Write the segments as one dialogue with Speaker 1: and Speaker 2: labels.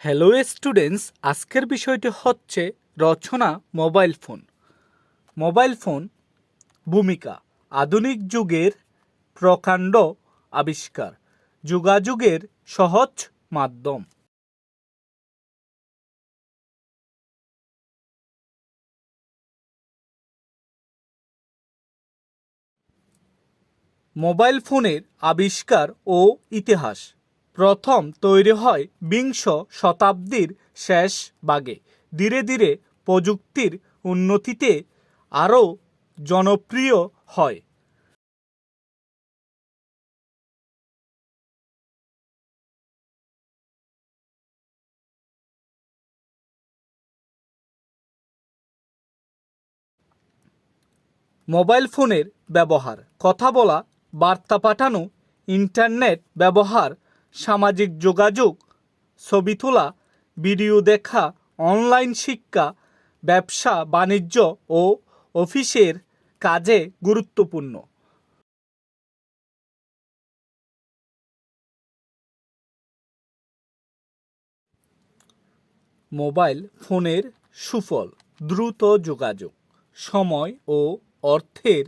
Speaker 1: Hello students, আজকের বিষয়টি হচ্ছে রচনা মোবাইল ফোন। মোবাইল ফোন ভূমিকা, আধুনিক যুগের প্রকাণ্ড আবিষ্কার, যোগাযোগের সহজ মাধ্যম। মোবাইল ফোনের আবিষ্কার ও ইতিহাস। প্রথম তৈরি হয় বিংশ শতাব্দীর শেষ ভাগে ধীরে ধীরে প্রযুক্তির উন্নতিতে আরও জনপ্রিয় হয়। মোবাইল ফোনের ব্যবহার, কথা বলা, বার্তা পাঠানো, ইন্টারনেট ব্যবহার সামাজিক যোগাযোগ, ছবি তোলা, ভিডিও দেখা, অনলাইন শিক্ষা, ব্যবসা, বাণিজ্য ও অফিসের কাজে গুরুত্বপূর্ণ। মোবাইল ফোনের সুফল, দ্রুত যোগাযোগ, সময় ও অর্থের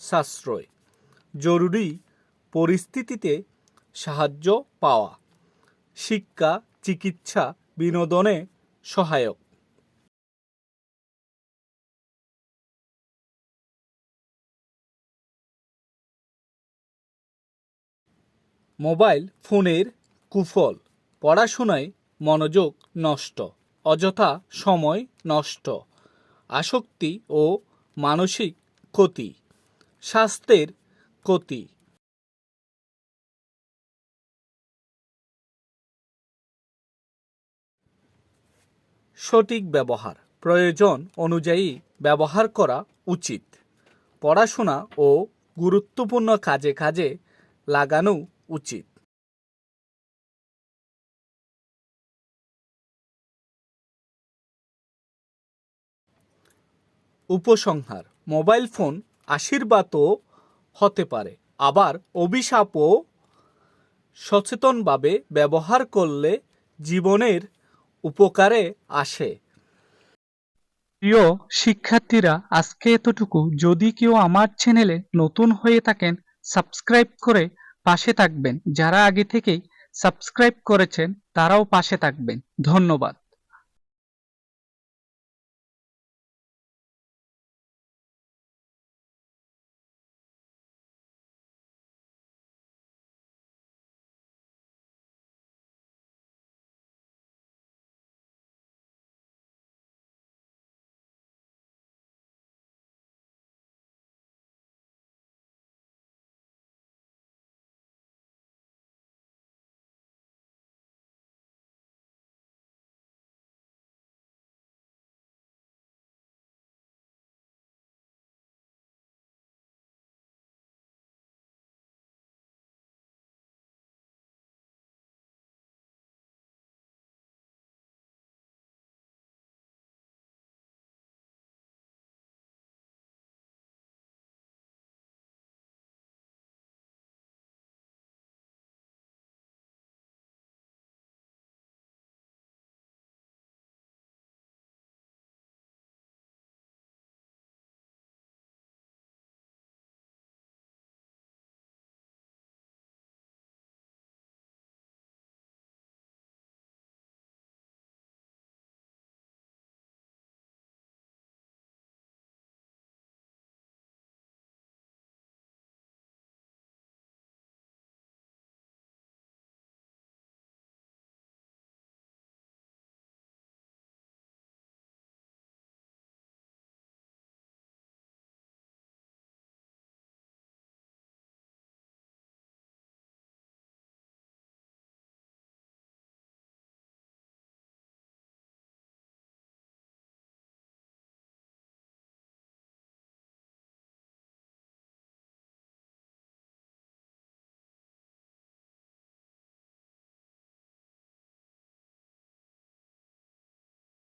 Speaker 1: সাশ্রয়। জরুরি পরিস্থিতিতে সাহায্য পাওয়া। শিক্ষা, চিকিৎসা, বিনোদনে সহায়ক। মোবাইল ফোনের কুফল। পড়াশোনায় মনোযোগ নষ্ট, অযথা সময় নষ্ট, আসক্তি ও মানসিক ক্ষতি, স্বাস্থ্যের ক্ষতি। সঠিক ব্যবহার, প্রয়োজন অনুযায়ী ব্যবহার করা উচিত। পড়াশোনা ও গুরুত্বপূর্ণ কাজে কাজে লাগানো উচিত। উপসংহার, মোবাইল ফোন আশীর্বাদও হতে পারে। আবার অভিশাপও সচেতনভাবে ব্যবহার করলে জীবনের উপকারে আসে।
Speaker 2: প্রিয় শিক্ষার্থীরা, আজকে এতটুকু। যদি কেউ আমার চ্যানেলে নতুন হয়ে থাকেন, সাবস্ক্রাইব করে পাশে থাকবেন। যারা আগে থেকেই সাবস্ক্রাইব করেছেন, তারাও পাশে থাকবেন। ধন্যবাদ।